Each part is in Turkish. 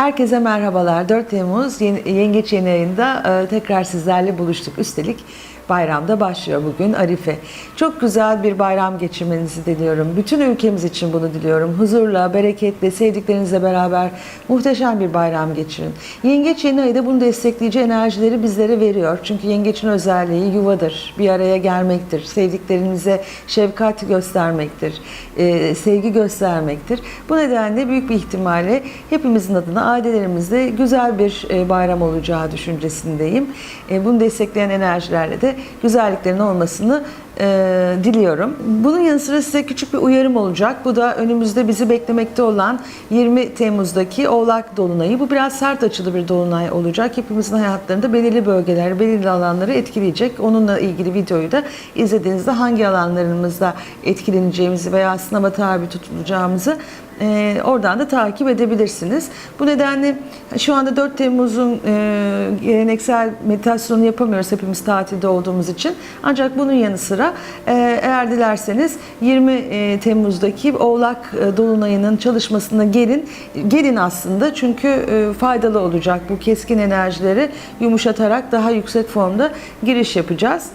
Herkese merhabalar. 4 Temmuz Yengeç Yeni ayında e, tekrar sizlerle buluştuk. Üstelik bayramda başlıyor bugün Arife. Çok güzel bir bayram geçirmenizi diliyorum. Bütün ülkemiz için bunu diliyorum. Huzurla, bereketle, sevdiklerinizle beraber muhteşem bir bayram geçirin. Yengeç Yeni ayı da bunu destekleyici enerjileri bizlere veriyor. Çünkü yengeçin özelliği yuvadır, bir araya gelmektir, sevdiklerinize şefkat göstermektir, e, sevgi göstermektir. Bu nedenle büyük bir ihtimalle hepimizin adına ailelerimizde güzel bir e, bayram olacağı düşüncesindeyim. E, Bunu destekleyen enerjilerle de güzelliklerin olmasını e, diliyorum. Bunun yanı sıra size küçük bir uyarım olacak. Bu da önümüzde bizi beklemekte olan 20 Temmuz'daki Oğlak Dolunayı. Bu biraz sert açılı bir dolunay olacak. Hepimizin hayatlarında belirli bölgeler, belirli alanları etkileyecek. Onunla ilgili videoyu da izlediğinizde hangi alanlarımızda etkileneceğimizi veya sınava tabi tutulacağımızı e, oradan da takip edebilirsiniz. Bu nedenle şu anda 4 Temmuz'un e, geleneksel meditasyonu yapamıyoruz hepimiz tatilde olduğumuz için. Ancak bunun yanı sıra e, eğer dilerseniz 20 e, Temmuz'daki Oğlak e, Dolunay'ının çalışmasına gelin. Gelin aslında çünkü e, faydalı olacak bu keskin enerjileri yumuşatarak daha yüksek formda giriş yapacağız.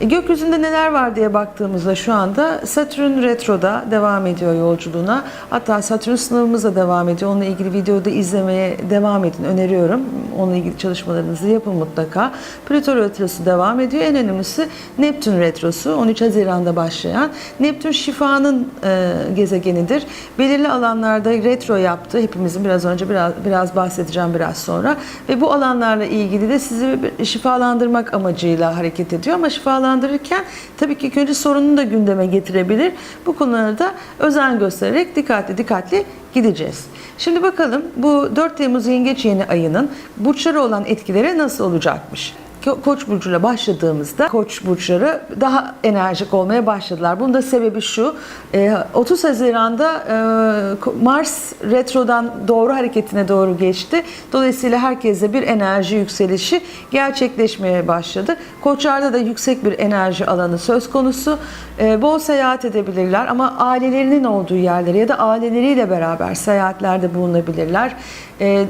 E, Gökyüzünde neler var diye baktığımızda şu anda Satürn retroda devam ediyor yolculuğuna. Hatta Satürn sınavımız da devam ediyor. Onunla ilgili videoda izlemeye devam edin. Öneriyorum. Onunla ilgili çalışmalarınızı yapın mutlaka. Plüto retrosu devam ediyor. En önemlisi Neptün retrosu. 13 Haziran'da başlayan. Neptün şifanın e, gezegenidir. Belirli alanlarda retro yaptı. Hepimizin biraz önce biraz biraz bahsedeceğim biraz sonra. Ve bu alanlarla ilgili de sizi şifalandırmak amacıyla hareket ediyor. Ama şifalandırırken tabii ki önce sorununu da gündeme getirebilir. Bu konularda özen göstererek dikkatli dikkatli gideceğiz. Şimdi bakalım bu 4 Temmuz Yengeç Yeni ayının burçları olan etkileri nasıl olacakmış? Ko- Koç burcuyla başladığımızda koç burçları daha enerjik olmaya başladılar. Bunun da sebebi şu. e, 30 Haziran'da e, Mars retrodan doğru hareketine doğru geçti. Dolayısıyla herkeste bir enerji yükselişi gerçekleşmeye başladı. Koçlarda da yüksek bir enerji alanı söz konusu. E, Bol seyahat edebilirler ama ailelerinin olduğu yerlere ya da aileleriyle beraber seyahatlerde bulunabilirler. E,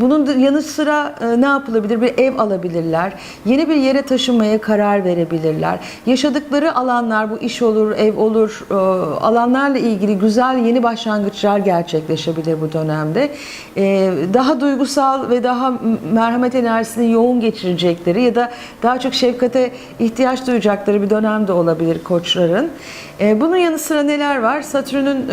Bunun yanı sıra e, ne yapılabilir? Bir ev alabilirler. Yeni bir yere taşınmaya karar verebilirler. Yaşadıkları alanlar bu iş olur, ev olur, e, alanlarla ilgili güzel yeni başlangıçlar gerçekleşebilir bu dönemde. E, Daha duygusal ve daha merhamet enerjisini yoğun geçirecekleri ya da daha çok şefkate ihtiyaç duyacakları bir dönem de olabilir koçların. E, Bunun yanı sıra neler var? Satürn'ün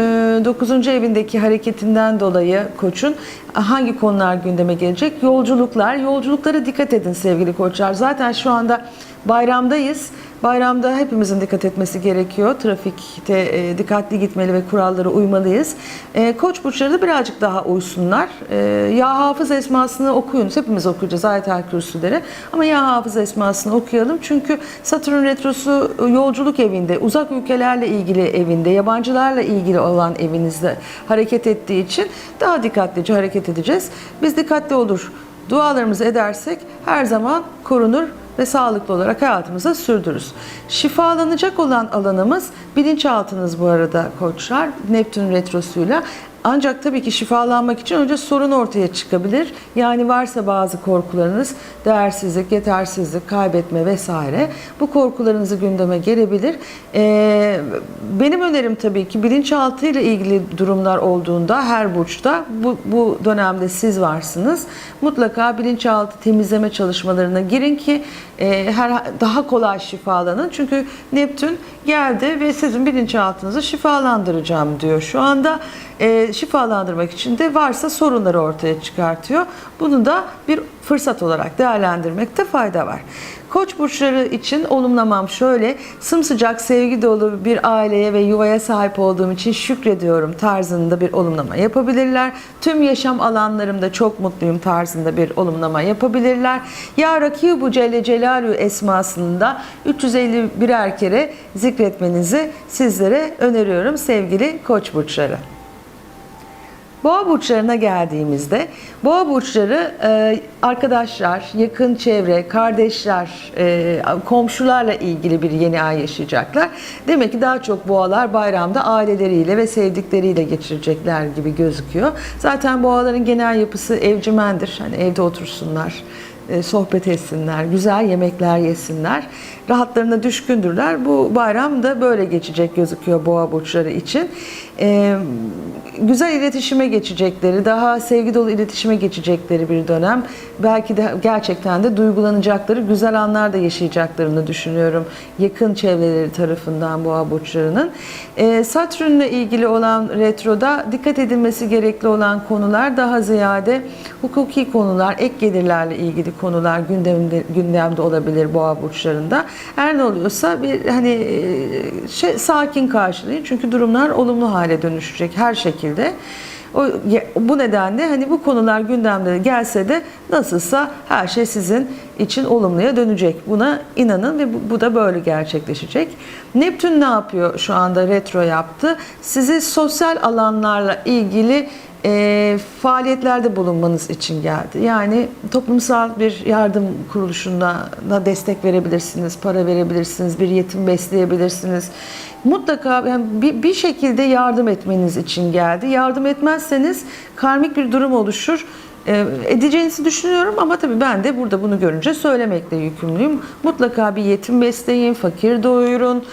9. evindeki hareketinden dolayı koçun hangi konular gündeme gelecek? Yolculuklar. Yolculuklara dikkat edin sevgili koçlar. Zaten şu anda bayramdayız. Bayramda hepimizin dikkat etmesi gerekiyor. Trafikte e, dikkatli gitmeli ve kurallara uymalıyız. E, Koç burçları da birazcık daha uysunlar. E, ya hafız esmasını okuyunuz. Hepimiz okuyacağız ayetel kürsüleri. Ama ya hafız esmasını okuyalım. Çünkü Satürn retrosu e, yolculuk evinde, uzak ülkelerle ilgili evinde, yabancılarla ilgili olan evinizde hareket ettiği için daha dikkatlice hareket edeceğiz. Biz dikkatli olur, dualarımızı edersek her zaman korunur ve sağlıklı olarak hayatımıza sürdürürüz. Şifalanacak olan alanımız bilinçaltınız bu arada koçlar Neptün retrosuyla. Ancak tabii ki şifalanmak için önce sorun ortaya çıkabilir. Yani varsa bazı korkularınız, değersizlik, yetersizlik, kaybetme vesaire. Bu korkularınızı gündeme gelebilir. Ee, benim önerim tabii ki bilinçaltı ile ilgili durumlar olduğunda her burçta bu, bu dönemde siz varsınız. Mutlaka bilinçaltı temizleme çalışmalarına girin ki e, her daha kolay şifalanın. Çünkü Neptün geldi ve sizin bilinçaltınızı şifalandıracağım diyor. Şu anda e, şifalandırmak için de varsa sorunları ortaya çıkartıyor. Bunu da bir fırsat olarak değerlendirmekte fayda var. Koç burçları için olumlamam şöyle. Sımsıcak, sevgi dolu bir aileye ve yuvaya sahip olduğum için şükrediyorum tarzında bir olumlama yapabilirler. Tüm yaşam alanlarımda çok mutluyum tarzında bir olumlama yapabilirler. Ya Rakibu Celle Celaluhu esmasında 351'er kere zikretmenizi sizlere öneriyorum sevgili koç burçları. Boğa burçlarına geldiğimizde boğa burçları e, arkadaşlar, yakın çevre, kardeşler, e, komşularla ilgili bir yeni ay yaşayacaklar. Demek ki daha çok boğalar bayramda aileleriyle ve sevdikleriyle geçirecekler gibi gözüküyor. Zaten boğaların genel yapısı evcimendir. Hani evde otursunlar, e, sohbet etsinler, güzel yemekler yesinler. Rahatlarına düşkündürler. Bu bayram da böyle geçecek gözüküyor boğa burçları için. E, güzel iletişime geçecekleri, daha sevgi dolu iletişime geçecekleri bir dönem. Belki de gerçekten de duygulanacakları, güzel anlar da yaşayacaklarını düşünüyorum. Yakın çevreleri tarafından boğa burçlarının. E, Satürn'le ilgili olan retroda dikkat edilmesi gerekli olan konular daha ziyade hukuki konular, ek gelirlerle ilgili konular gündemde, gündemde olabilir boğa burçlarında. Her ne oluyorsa bir hani e, şey, sakin karşılayın çünkü durumlar olumlu hale dönüşecek her şekilde. O, bu nedenle hani bu konular gündemde gelse de nasılsa her şey sizin için olumluya dönecek. Buna inanın ve bu, bu da böyle gerçekleşecek. Neptün ne yapıyor şu anda retro yaptı? Sizi sosyal alanlarla ilgili e, faaliyetlerde bulunmanız için geldi. Yani toplumsal bir yardım kuruluşuna da destek verebilirsiniz, para verebilirsiniz, bir yetim besleyebilirsiniz. Mutlaka yani bir, bir şekilde yardım etmeniz için geldi. Yardım etmezseniz karmik bir durum oluşur. E, edeceğinizi düşünüyorum ama tabii ben de burada bunu görünce söylemekle yükümlüyüm. Mutlaka bir yetim besleyin, fakir doyurun,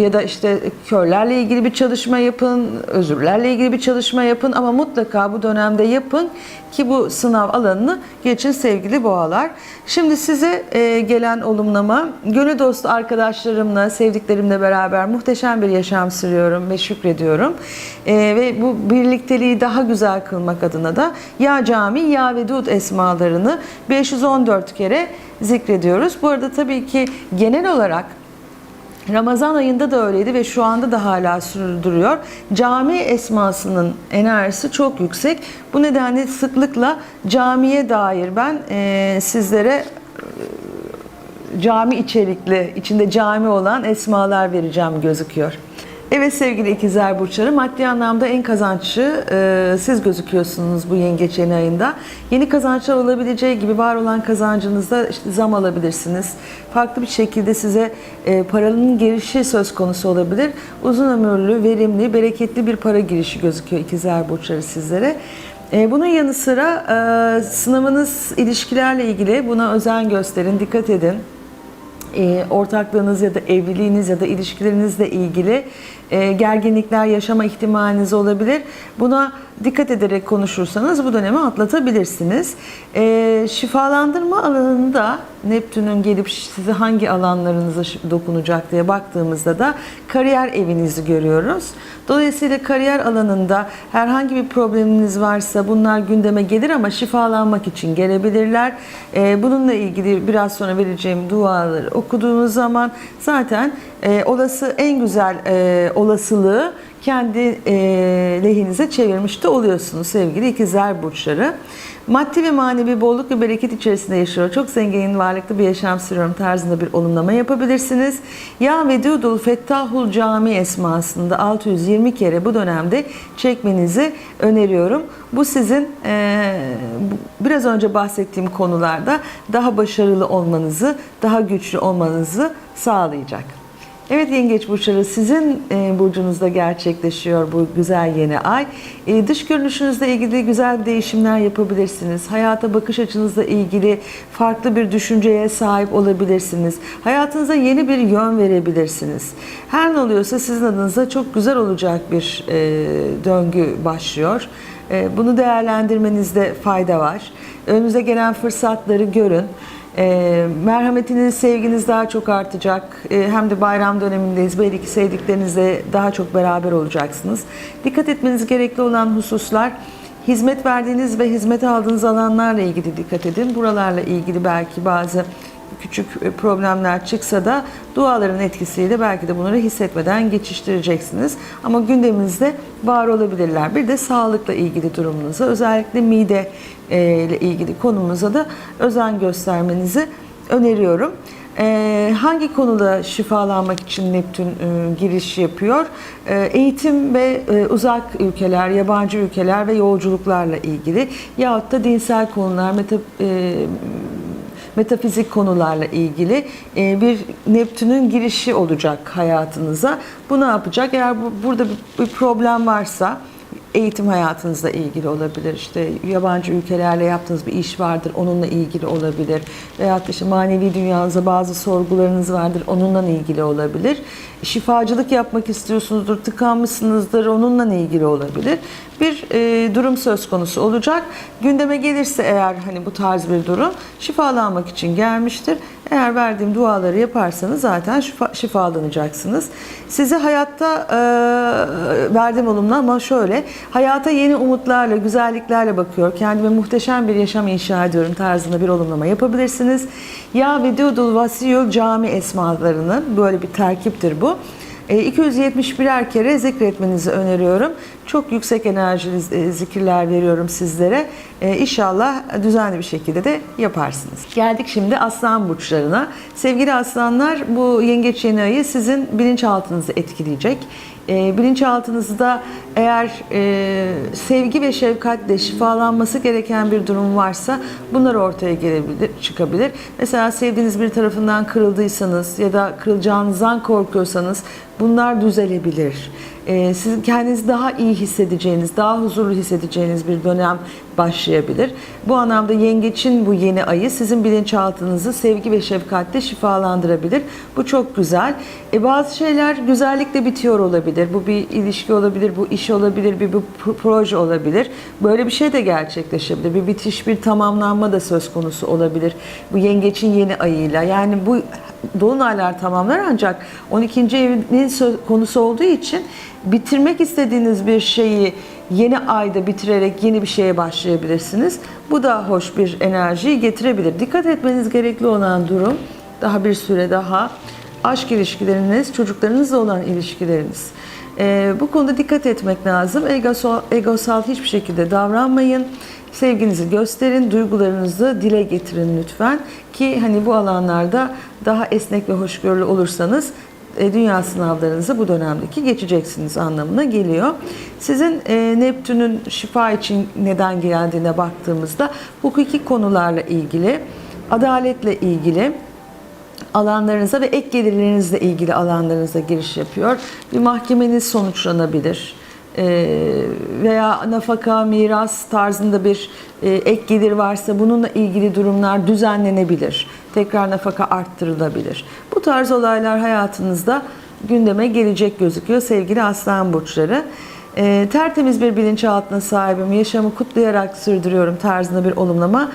ya da işte körlerle ilgili bir çalışma yapın, özürlerle ilgili bir çalışma yapın ama mutlaka bu dönemde yapın ki bu sınav alanını geçin sevgili boğalar. Şimdi size e, gelen olumlama, gönül dostu arkadaşlarımla, sevdiklerimle beraber muhteşem bir yaşam sürüyorum ve şükrediyorum. E, ve bu birlikteliği daha güzel kılmak adına da Ya Cami, Ya Vedud esmalarını 514 kere zikrediyoruz. Bu arada tabii ki genel olarak Ramazan ayında da öyleydi ve şu anda da hala sürdürüyor. Cami esmasının enerjisi çok yüksek. Bu nedenle sıklıkla camiye dair ben e, sizlere e, cami içerikli, içinde cami olan esmalar vereceğim gözüküyor. Evet sevgili ikizler burçları maddi anlamda en kazançlı e, siz gözüküyorsunuz bu yengeç yeni ayında. Yeni kazançlar olabileceği gibi var olan kazancınızda işte zam alabilirsiniz. Farklı bir şekilde size e, paranın girişi söz konusu olabilir. Uzun ömürlü, verimli, bereketli bir para girişi gözüküyor ikizler burçları sizlere. E, Bunun yanı sıra e, sınavınız ilişkilerle ilgili buna özen gösterin, dikkat edin e, ortaklığınız ya da evliliğiniz ya da ilişkilerinizle ilgili e, gerginlikler yaşama ihtimaliniz olabilir. Buna dikkat ederek konuşursanız bu dönemi atlatabilirsiniz. E, şifalandırma alanında Neptün'ün gelip size hangi alanlarınıza dokunacak diye baktığımızda da kariyer evinizi görüyoruz. Dolayısıyla kariyer alanında herhangi bir probleminiz varsa bunlar gündeme gelir ama şifalanmak için gelebilirler. Ee, bununla ilgili biraz sonra vereceğim duaları okuduğunuz zaman zaten e, olası en güzel e, olasılığı kendi e, lehinize çevirmiş de oluyorsunuz sevgili ikizler burçları. Maddi ve manevi bolluk ve bereket içerisinde yaşıyor. Çok zengin, varlıklı bir yaşam sürüyorum tarzında bir olumlama yapabilirsiniz. Ya Vedudul Fettahul Cami esmasında 620 kere bu dönemde çekmenizi öneriyorum. Bu sizin e, biraz önce bahsettiğim konularda daha başarılı olmanızı, daha güçlü olmanızı sağlayacak. Evet Yengeç Burçları sizin e, burcunuzda gerçekleşiyor bu güzel yeni ay. E, dış görünüşünüzle ilgili güzel değişimler yapabilirsiniz. Hayata bakış açınızla ilgili farklı bir düşünceye sahip olabilirsiniz. Hayatınıza yeni bir yön verebilirsiniz. Her ne oluyorsa sizin adınıza çok güzel olacak bir e, döngü başlıyor. E, bunu değerlendirmenizde fayda var. Önünüze gelen fırsatları görün. E, merhametiniz, sevginiz daha çok artacak. E, hem de bayram dönemindeyiz. Belki sevdiklerinizle daha çok beraber olacaksınız. Dikkat etmeniz gerekli olan hususlar hizmet verdiğiniz ve hizmet aldığınız alanlarla ilgili dikkat edin. Buralarla ilgili belki bazı küçük e, problemler çıksa da duaların etkisiyle belki de bunları hissetmeden geçiştireceksiniz. Ama gündeminizde var olabilirler. Bir de sağlıkla ilgili durumunuza, özellikle mide e, ile ilgili konumuza da özen göstermenizi öneriyorum. Ee, hangi konuda şifalanmak için Neptün e, giriş yapıyor? Eğitim ve e, uzak ülkeler, yabancı ülkeler ve yolculuklarla ilgili yahut da dinsel konular, meta, e, metafizik konularla ilgili e, bir Neptün'ün girişi olacak hayatınıza. Bu ne yapacak? Eğer bu, burada bir, bir problem varsa eğitim hayatınızla ilgili olabilir. İşte yabancı ülkelerle yaptığınız bir iş vardır, onunla ilgili olabilir. Da işte manevi dünyanızda bazı sorgularınız vardır, onunla ilgili olabilir. Şifacılık yapmak istiyorsunuzdur, tıkanmışsınızdır, onunla ilgili olabilir. Bir e, durum söz konusu olacak. Gündeme gelirse eğer hani bu tarz bir durum şifalanmak için gelmiştir. Eğer verdiğim duaları yaparsanız zaten şifa, şifalanacaksınız. Sizi hayatta e, verdiğim olumlu ama şöyle, hayata yeni umutlarla, güzelliklerle bakıyor. Kendime muhteşem bir yaşam inşa ediyorum tarzında bir olumlama yapabilirsiniz. Ya Vedudul Vasiyul Cami esmalarını, böyle bir terkiptir bu. E, 271'er kere zikretmenizi öneriyorum. Çok yüksek enerjili e, zikirler veriyorum sizlere. E, İnşallah düzenli bir şekilde de yaparsınız. Geldik şimdi aslan burçlarına. Sevgili aslanlar bu yengeç yeni ayı sizin bilinçaltınızı etkileyecek. E, bilinçaltınızda eğer e, sevgi ve şefkatle şifalanması gereken bir durum varsa bunlar ortaya gelebilir, çıkabilir. Mesela sevdiğiniz bir tarafından kırıldıysanız ya da kırılacağınızdan korkuyorsanız bunlar düzelebilir. E, sizin kendinizi daha iyi hissedeceğiniz, daha huzurlu hissedeceğiniz bir dönem başlayabilir. Bu anlamda yengeçin bu yeni ayı sizin bilinçaltınızı sevgi ve şefkatle şifalandırabilir. Bu çok güzel. E, bazı şeyler güzellikle bitiyor olabilir. Bu bir ilişki olabilir, bu iş olabilir, bir, bir proje olabilir. Böyle bir şey de gerçekleşebilir. Bir bitiş, bir tamamlanma da söz konusu olabilir. Bu yengeçin yeni ayıyla. Yani bu dolunaylar tamamlar ancak 12. evinin konusu olduğu için bitirmek istediğiniz bir şeyi yeni ayda bitirerek yeni bir şeye başlayabilirsiniz. Bu da hoş bir enerjiyi getirebilir. Dikkat etmeniz gerekli olan durum daha bir süre daha aşk ilişkileriniz, çocuklarınızla olan ilişkileriniz. Ee, bu konuda dikkat etmek lazım. Egosal, egosal hiçbir şekilde davranmayın. Sevginizi gösterin, duygularınızı dile getirin lütfen ki hani bu alanlarda daha esnek ve hoşgörülü olursanız e, dünya sınavlarınızı bu dönemdeki geçeceksiniz anlamına geliyor. Sizin e, Neptün'ün şifa için neden geldiğine baktığımızda hukuki konularla ilgili, adaletle ilgili alanlarınıza ve ek gelirlerinizle ilgili alanlarınıza giriş yapıyor. Bir mahkemeniz sonuçlanabilir veya nafaka, miras tarzında bir e, ek gelir varsa bununla ilgili durumlar düzenlenebilir. Tekrar nafaka arttırılabilir. Bu tarz olaylar hayatınızda gündeme gelecek gözüküyor sevgili aslan burçları. E, tertemiz bir bilinçaltına sahibim, yaşamı kutlayarak sürdürüyorum tarzında bir olumlama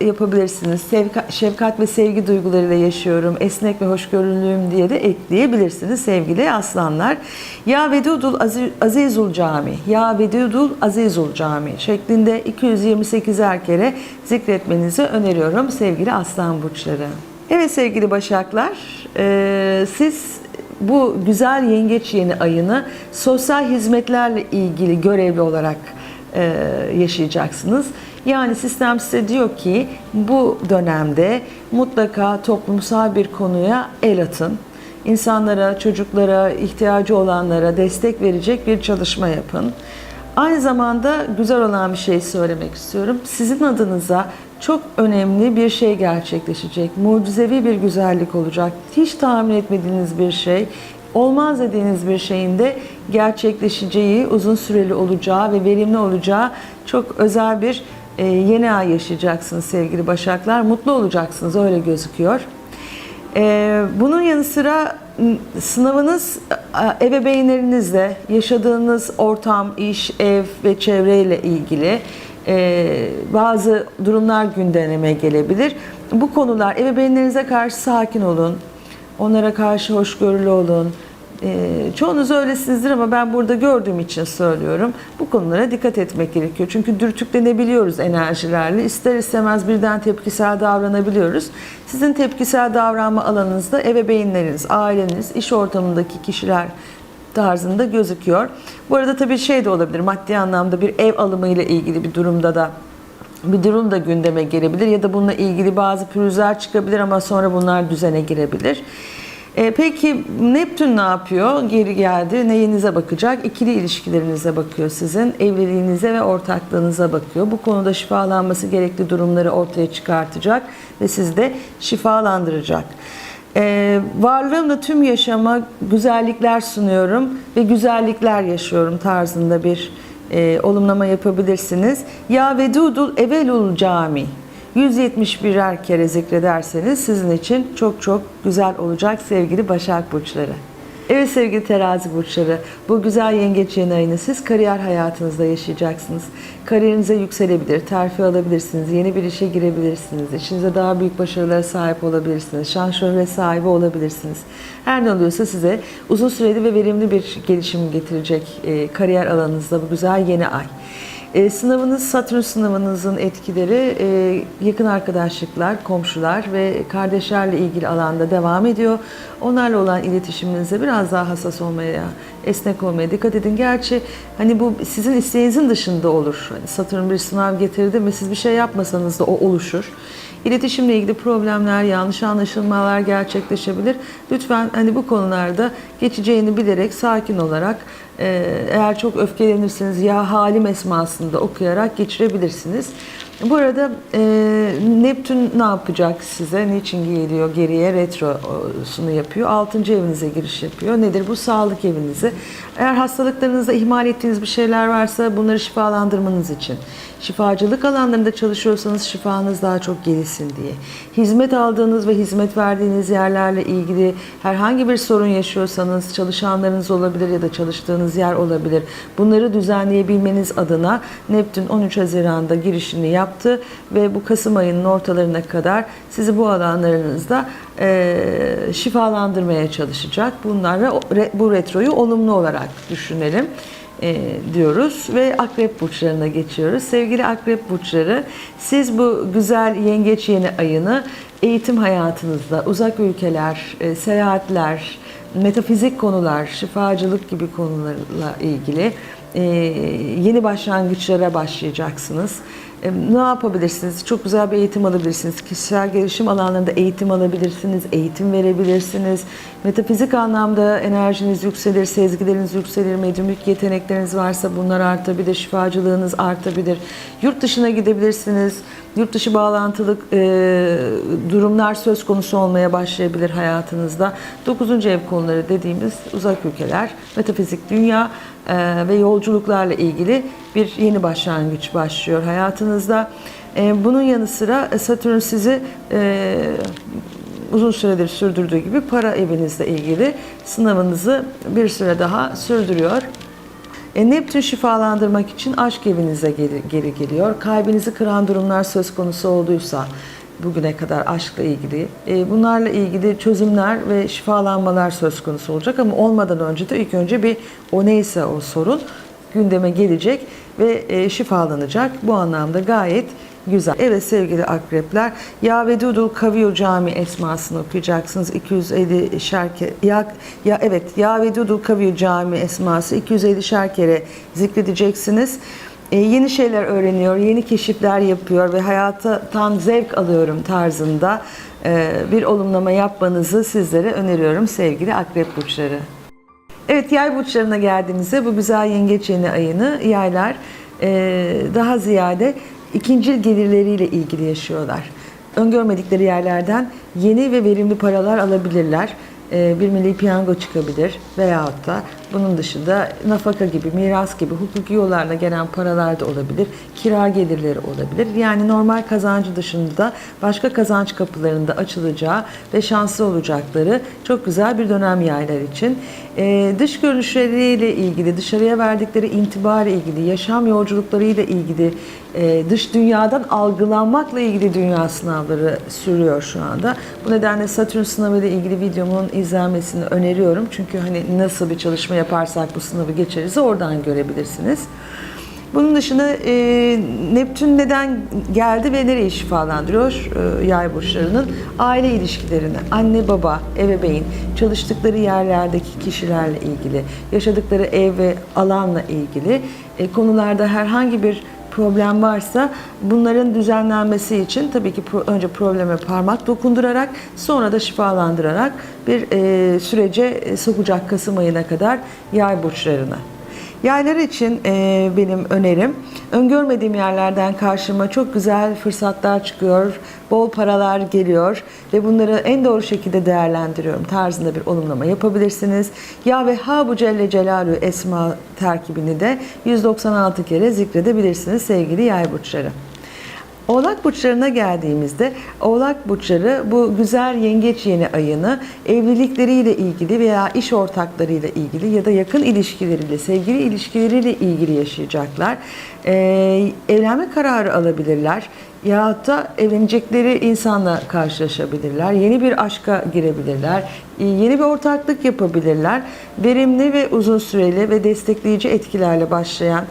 yapabilirsiniz. Sevka, şefkat ve sevgi duygularıyla yaşıyorum, esnek ve hoşgörülüyüm diye de ekleyebilirsiniz sevgili aslanlar. Ya Vedudul Azizul Cami, Ya Vedudul Azizul Cami şeklinde 228'er kere zikretmenizi öneriyorum sevgili aslan burçları. Evet sevgili başaklar, e, siz bu güzel yengeç yeni ayını sosyal hizmetlerle ilgili görevli olarak e, yaşayacaksınız. Yani sistem size diyor ki bu dönemde mutlaka toplumsal bir konuya el atın. İnsanlara, çocuklara, ihtiyacı olanlara destek verecek bir çalışma yapın. Aynı zamanda güzel olan bir şey söylemek istiyorum. Sizin adınıza çok önemli bir şey gerçekleşecek. Mucizevi bir güzellik olacak. Hiç tahmin etmediğiniz bir şey olmaz dediğiniz bir şeyin de gerçekleşeceği, uzun süreli olacağı ve verimli olacağı çok özel bir e, yeni ay yaşayacaksınız sevgili Başaklar. Mutlu olacaksınız öyle gözüküyor. E, bunun yanı sıra sınavınız e, ebeveynlerinizle, yaşadığınız ortam, iş, ev ve çevreyle ilgili bazı durumlar gündeme gelebilir. Bu konular ebeveynlerinize karşı sakin olun, onlara karşı hoşgörülü olun, e, çoğunuz öylesinizdir ama ben burada gördüğüm için söylüyorum. Bu konulara dikkat etmek gerekiyor. Çünkü dürtüklenebiliyoruz enerjilerle. İster istemez birden tepkisel davranabiliyoruz. Sizin tepkisel davranma alanınızda ebeveynleriniz, aileniz, iş ortamındaki kişiler tarzında gözüküyor. Bu arada tabii şey de olabilir. Maddi anlamda bir ev alımı ile ilgili bir durumda da bir durum da gündeme gelebilir ya da bununla ilgili bazı pürüzler çıkabilir ama sonra bunlar düzene girebilir. E, peki Neptün ne yapıyor? Geri geldi. Neyinize bakacak? İkili ilişkilerinize bakıyor sizin. Evliliğinize ve ortaklığınıza bakıyor. Bu konuda şifalanması gerekli durumları ortaya çıkartacak ve sizi de şifalandıracak. E, varlığımla tüm yaşama güzellikler sunuyorum ve güzellikler yaşıyorum tarzında bir e, olumlama yapabilirsiniz. Ya vedudul evelul cami. 171'er kere zikrederseniz sizin için çok çok güzel olacak sevgili Başak Burçları. Evet sevgili terazi burçları, bu güzel yengeç yeni ayını siz kariyer hayatınızda yaşayacaksınız. Kariyerinize yükselebilir, terfi alabilirsiniz, yeni bir işe girebilirsiniz, işinize daha büyük başarılara sahip olabilirsiniz, şan şöhret sahibi olabilirsiniz. Her ne oluyorsa size uzun süreli ve verimli bir gelişim getirecek e, kariyer alanınızda bu güzel yeni ay. E, sınavınız, Satürn sınavınızın etkileri e, yakın arkadaşlıklar, komşular ve kardeşlerle ilgili alanda devam ediyor. Onlarla olan iletişiminize biraz daha hassas olmaya, esnek olmaya dikkat edin. Gerçi hani bu sizin isteğinizin dışında olur. Hani Satürn bir sınav getirdi ve siz bir şey yapmasanız da o oluşur. İletişimle ilgili problemler, yanlış anlaşılmalar gerçekleşebilir. Lütfen hani bu konularda geçeceğini bilerek sakin olarak e, eğer çok öfkelenirseniz ya halim esmasında okuyarak geçirebilirsiniz. Bu arada e, Neptün ne yapacak size? Niçin geliyor geriye? Retrosunu yapıyor. 6. evinize giriş yapıyor. Nedir bu? Sağlık evinizi. Eğer hastalıklarınızda ihmal ettiğiniz bir şeyler varsa bunları şifalandırmanız için. Şifacılık alanlarında çalışıyorsanız şifanız daha çok gelişsin diye. Hizmet aldığınız ve hizmet verdiğiniz yerlerle ilgili herhangi bir sorun yaşıyorsanız çalışanlarınız olabilir ya da çalıştığınız yer olabilir. Bunları düzenleyebilmeniz adına Neptün 13 Haziran'da girişini yaptı ve bu Kasım ayının ortalarına kadar sizi bu alanlarınızda e, şifalandırmaya çalışacak. Bunlara bu retroyu olumlu olarak düşünelim e, diyoruz ve akrep burçlarına geçiyoruz. Sevgili akrep burçları siz bu güzel yengeç yeni ayını eğitim hayatınızda uzak ülkeler, e, seyahatler, metafizik konular, şifacılık gibi konularla ilgili e, yeni başlangıçlara başlayacaksınız. E, ne yapabilirsiniz? Çok güzel bir eğitim alabilirsiniz. Kişisel gelişim alanlarında eğitim alabilirsiniz, eğitim verebilirsiniz. Metafizik anlamda enerjiniz yükselir, sezgileriniz yükselir, medyumluk yetenekleriniz varsa bunlar artabilir, şifacılığınız artabilir. Yurt dışına gidebilirsiniz. Yurt dışı bağlantılı e, durumlar söz konusu olmaya başlayabilir hayatınızda. 9. ev konuları dediğimiz uzak ülkeler, metafizik dünya ve yolculuklarla ilgili bir yeni başlangıç başlıyor hayatınızda. E, bunun yanı sıra Satürn sizi e, uzun süredir sürdürdüğü gibi para evinizle ilgili sınavınızı bir süre daha sürdürüyor. E, Neptün şifalandırmak için aşk evinize geri, geri geliyor. Kalbinizi kıran durumlar söz konusu olduysa bugüne kadar aşkla ilgili e, bunlarla ilgili çözümler ve şifalanmalar söz konusu olacak ama olmadan önce de ilk önce bir o neyse o sorun gündeme gelecek ve e, şifalanacak. Bu anlamda gayet güzel. Evet sevgili akrepler, Ya ve Dudul Kaviyur Cami esmasını okuyacaksınız. 250 şerke ya, ya evet Ya ve Dudul Kaviyur Cami esması 250 şerkere zikredeceksiniz. E, yeni şeyler öğreniyor, yeni keşifler yapıyor ve hayata tam zevk alıyorum tarzında e, bir olumlama yapmanızı sizlere öneriyorum sevgili akrep burçları. Evet yay burçlarına geldiğimizde bu güzel yengeç yeni ayını yaylar e, daha ziyade ikincil gelirleriyle ilgili yaşıyorlar. Öngörmedikleri yerlerden yeni ve verimli paralar alabilirler. Bir milli piyango çıkabilir veyahut da bunun dışında nafaka gibi, miras gibi hukuki yollarla gelen paralar da olabilir. Kira gelirleri olabilir. Yani normal kazancı dışında başka kazanç kapılarında açılacağı ve şanslı olacakları çok güzel bir dönem yaylar için. Ee, dış görünüşleriyle ilgili, dışarıya verdikleri intibarla ilgili, yaşam yolculuklarıyla ilgili, e, dış dünyadan algılanmakla ilgili dünya sınavları sürüyor şu anda. Bu nedenle Satürn sınavı ile ilgili videomun izlenmesini öneriyorum. Çünkü hani nasıl bir çalışma yaparsak bu sınavı geçeriz oradan görebilirsiniz. Bunun dışında e, Neptün neden geldi ve nereyi şifalandırıyor e, yay burçlarının? Aile ilişkilerini, anne baba, ebeveyn, çalıştıkları yerlerdeki kişilerle ilgili, yaşadıkları ev ve alanla ilgili e, konularda herhangi bir problem varsa bunların düzenlenmesi için tabii ki pro- önce probleme parmak dokundurarak sonra da şifalandırarak bir e, sürece e, sokacak Kasım ayına kadar yay burçlarını. Yaylar için e, benim önerim, öngörmediğim yerlerden karşıma çok güzel fırsatlar çıkıyor, bol paralar geliyor ve bunları en doğru şekilde değerlendiriyorum tarzında bir olumlama yapabilirsiniz. Ya ve Ha bu Celle Celaluhu esma terkibini de 196 kere zikredebilirsiniz sevgili yay burçları. Oğlak burçlarına geldiğimizde Oğlak burçları bu güzel yengeç yeni ayını evlilikleriyle ilgili veya iş ortaklarıyla ilgili ya da yakın ilişkileriyle, sevgili ilişkileriyle ilgili yaşayacaklar. Ee, evlenme kararı alabilirler. Yahut da evlenecekleri insanla karşılaşabilirler. Yeni bir aşka girebilirler. Yeni bir ortaklık yapabilirler. Verimli ve uzun süreli ve destekleyici etkilerle başlayan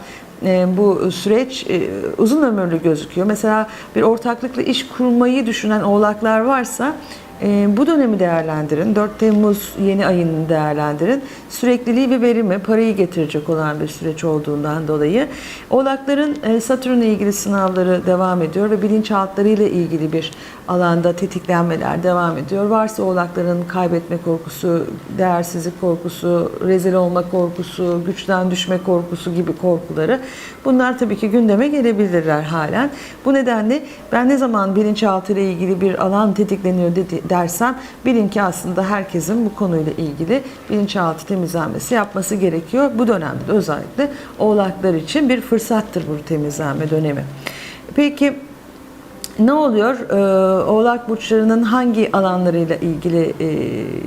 bu süreç e, uzun ömürlü gözüküyor. Mesela bir ortaklıkla iş kurmayı düşünen oğlaklar varsa e, bu dönemi değerlendirin. 4 Temmuz yeni ayını değerlendirin. Sürekliliği ve verimi parayı getirecek olan bir süreç olduğundan dolayı oğlakların e, Satürn'le ilgili sınavları devam ediyor ve bilinçaltlarıyla ilgili bir alanda tetiklenmeler devam ediyor. Varsa oğlakların kaybetme korkusu, değersizlik korkusu, rezil olma korkusu, güçten düşme korkusu gibi korkuları bunlar tabii ki gündeme gelebilirler halen. Bu nedenle ben ne zaman bilinçaltı ile ilgili bir alan tetikleniyor dedi, dersem bilin ki aslında herkesin bu konuyla ilgili bilinçaltı temizlenmesi yapması gerekiyor. Bu dönemde de özellikle oğlaklar için bir fırsattır bu temizlenme dönemi. Peki ne oluyor? Ee, Oğlak burçlarının hangi alanlarıyla ilgili e,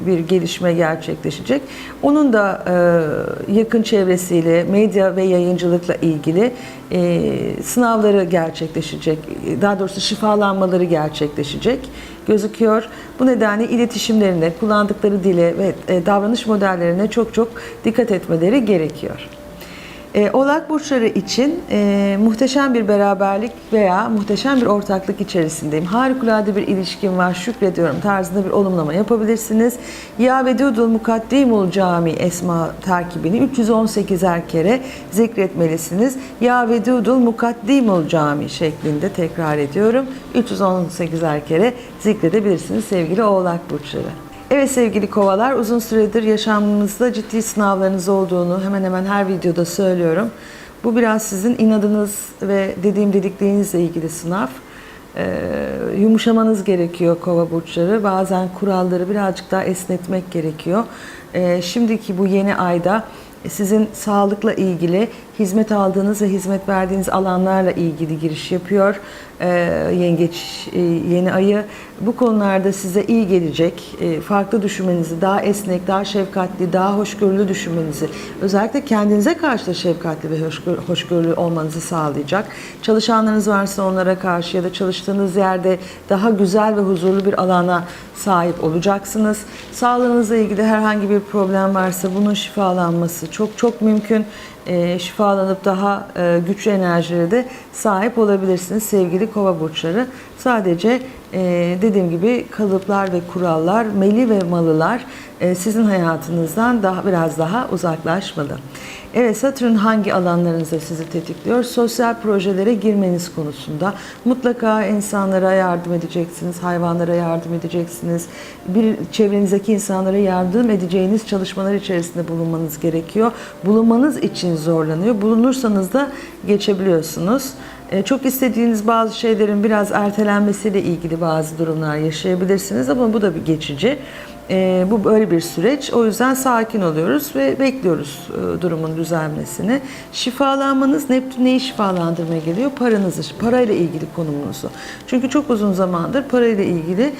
bir gelişme gerçekleşecek? Onun da e, yakın çevresiyle, medya ve yayıncılıkla ilgili e, sınavları gerçekleşecek. Daha doğrusu şifalanmaları gerçekleşecek gözüküyor. Bu nedenle iletişimlerine, kullandıkları dile ve davranış modellerine çok çok dikkat etmeleri gerekiyor. E, Oğlak burçları için e, muhteşem bir beraberlik veya muhteşem bir ortaklık içerisindeyim. Harikulade bir ilişkim var, şükrediyorum tarzında bir olumlama yapabilirsiniz. Ya vedudul mukaddimul cami esma terkibini 318'er kere zikretmelisiniz. Ya vedudul mukaddimul cami şeklinde tekrar ediyorum. 318'er kere zikredebilirsiniz sevgili Oğlak burçları. Evet sevgili kovalar uzun süredir yaşamınızda ciddi sınavlarınız olduğunu hemen hemen her videoda söylüyorum. Bu biraz sizin inadınız ve dediğim dediklerinizle ilgili sınav. Ee, yumuşamanız gerekiyor kova burçları. Bazen kuralları birazcık daha esnetmek gerekiyor. Ee, şimdiki bu yeni ayda sizin sağlıkla ilgili hizmet aldığınız ve hizmet verdiğiniz alanlarla ilgili giriş yapıyor. Ee, yengeç e, yeni ayı bu konularda size iyi gelecek. Ee, farklı düşünmenizi, daha esnek, daha şefkatli, daha hoşgörülü düşünmenizi, özellikle kendinize karşı da şefkatli ve hoşgör- hoşgörülü olmanızı sağlayacak. Çalışanlarınız varsa onlara karşı ya da çalıştığınız yerde daha güzel ve huzurlu bir alana sahip olacaksınız. Sağlığınızla ilgili herhangi bir problem varsa bunun şifalanması çok çok mümkün. E, şifalanıp daha e, güçlü enerjilere de sahip olabilirsiniz sevgili kova burçları. Sadece e, dediğim gibi kalıplar ve kurallar, meli ve malılar e, sizin hayatınızdan daha biraz daha uzaklaşmalı. Evet Satürn hangi alanlarınızda sizi tetikliyor? Sosyal projelere girmeniz konusunda mutlaka insanlara yardım edeceksiniz, hayvanlara yardım edeceksiniz. Bir çevrenizdeki insanlara yardım edeceğiniz çalışmalar içerisinde bulunmanız gerekiyor. Bulunmanız için zorlanıyor. Bulunursanız da geçebiliyorsunuz. E, Çok istediğiniz bazı şeylerin biraz ertelenmesiyle ilgili bazı durumlar yaşayabilirsiniz ama bu da bir geçici. E, bu böyle bir süreç. O yüzden sakin oluyoruz ve bekliyoruz e, durumun düzelmesini. Şifalanmanız Neptün neyi şifalandırmaya geliyor? Paranızı, parayla ilgili konumunuzu. Çünkü çok uzun zamandır parayla ilgili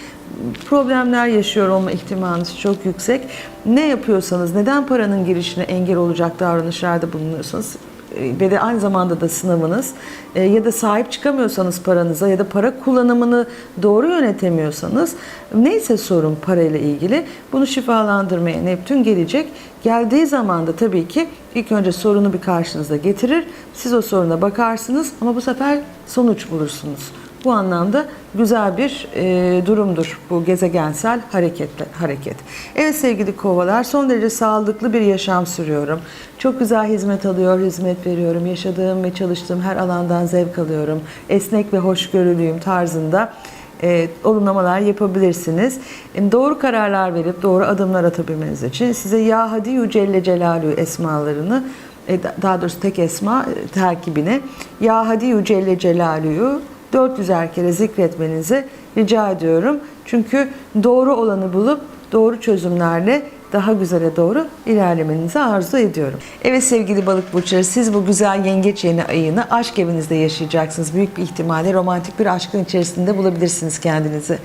problemler yaşıyor olma ihtimaliniz çok yüksek. Ne yapıyorsanız, neden paranın girişine engel olacak davranışlarda bulunuyorsanız ve de aynı zamanda da sınavınız e, ya da sahip çıkamıyorsanız paranıza ya da para kullanımını doğru yönetemiyorsanız neyse sorun parayla ilgili bunu şifalandırmaya Neptün gelecek. Geldiği zaman da tabii ki ilk önce sorunu bir karşınıza getirir. Siz o soruna bakarsınız ama bu sefer sonuç bulursunuz. Bu anlamda güzel bir e, durumdur bu gezegensel hareketle, hareket. Evet sevgili kovalar son derece sağlıklı bir yaşam sürüyorum. Çok güzel hizmet alıyor, hizmet veriyorum. Yaşadığım ve çalıştığım her alandan zevk alıyorum. Esnek ve hoşgörülüyüm tarzında e, olumlamalar yapabilirsiniz. E, doğru kararlar verip doğru adımlar atabilmeniz için size Ya Hadi Celle Celaluhu esmalarını e, da- daha doğrusu tek esma e, terkibini Ya Hadi Celle Celaluhu 400'er kere zikretmenizi rica ediyorum. Çünkü doğru olanı bulup doğru çözümlerle daha güzele doğru ilerlemenizi arzu ediyorum. Evet sevgili balık burçları siz bu güzel yengeç yeni ayını aşk evinizde yaşayacaksınız. Büyük bir ihtimalle romantik bir aşkın içerisinde bulabilirsiniz kendinizi.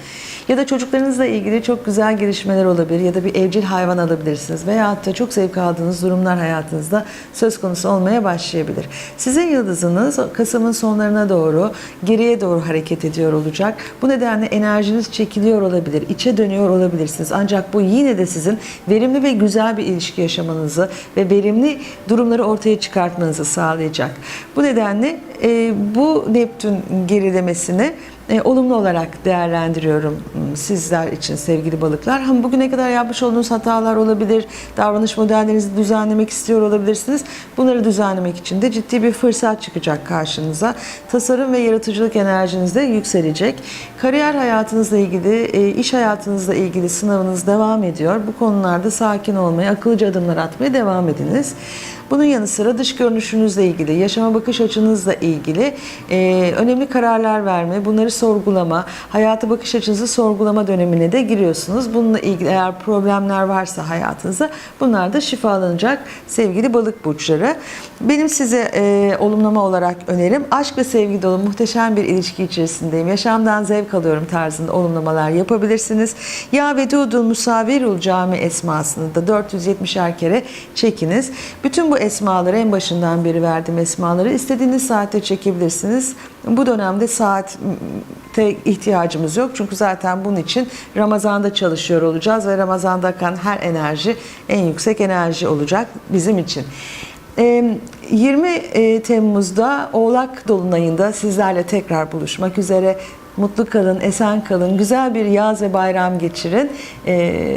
Ya da çocuklarınızla ilgili çok güzel gelişmeler olabilir ya da bir evcil hayvan alabilirsiniz. Veya da çok zevk aldığınız durumlar hayatınızda söz konusu olmaya başlayabilir. Sizin yıldızınız Kasım'ın sonlarına doğru geriye doğru hareket ediyor olacak. Bu nedenle enerjiniz çekiliyor olabilir, içe dönüyor olabilirsiniz. Ancak bu yine de sizin verimli ve güzel bir ilişki yaşamanızı ve verimli durumları ortaya çıkartmanızı sağlayacak. Bu nedenle e, bu Neptün gerilemesini e, olumlu olarak değerlendiriyorum m, sizler için sevgili balıklar. Hem bugüne kadar yapmış olduğunuz hatalar olabilir, davranış modellerinizi düzenlemek istiyor olabilirsiniz. Bunları düzenlemek için de ciddi bir fırsat çıkacak karşınıza. Tasarım ve yaratıcılık enerjiniz de yükselecek. Kariyer hayatınızla ilgili, e, iş hayatınızla ilgili sınavınız devam ediyor. Bu konularda sakin olmaya, akıllıca adımlar atmaya devam ediniz. Bunun yanı sıra dış görünüşünüzle ilgili, yaşama bakış açınızla ilgili e, önemli kararlar verme, bunları sorgulama, hayata bakış açınızı sorgulama dönemine de giriyorsunuz. Bununla ilgili eğer problemler varsa hayatınızda bunlar da şifalanacak sevgili balık burçları. Benim size e, olumlama olarak önerim aşk ve sevgi dolu muhteşem bir ilişki içerisindeyim. Yaşamdan zevk alıyorum tarzında olumlamalar yapabilirsiniz. Ya Vedudul Musavirul Cami esmasını da 470'er kere çekiniz. Bütün bu esmaları en başından beri verdiğim esmaları istediğiniz saatte çekebilirsiniz. Bu dönemde saate ihtiyacımız yok. Çünkü zaten bunun için Ramazan'da çalışıyor olacağız ve Ramazan'da akan her enerji en yüksek enerji olacak bizim için. Ee, 20 e, Temmuz'da Oğlak Dolunay'ında sizlerle tekrar buluşmak üzere. Mutlu kalın, esen kalın, güzel bir yaz ve bayram geçirin.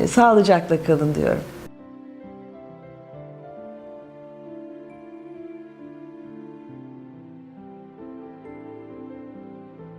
Sağlıcakla kalın diyorum.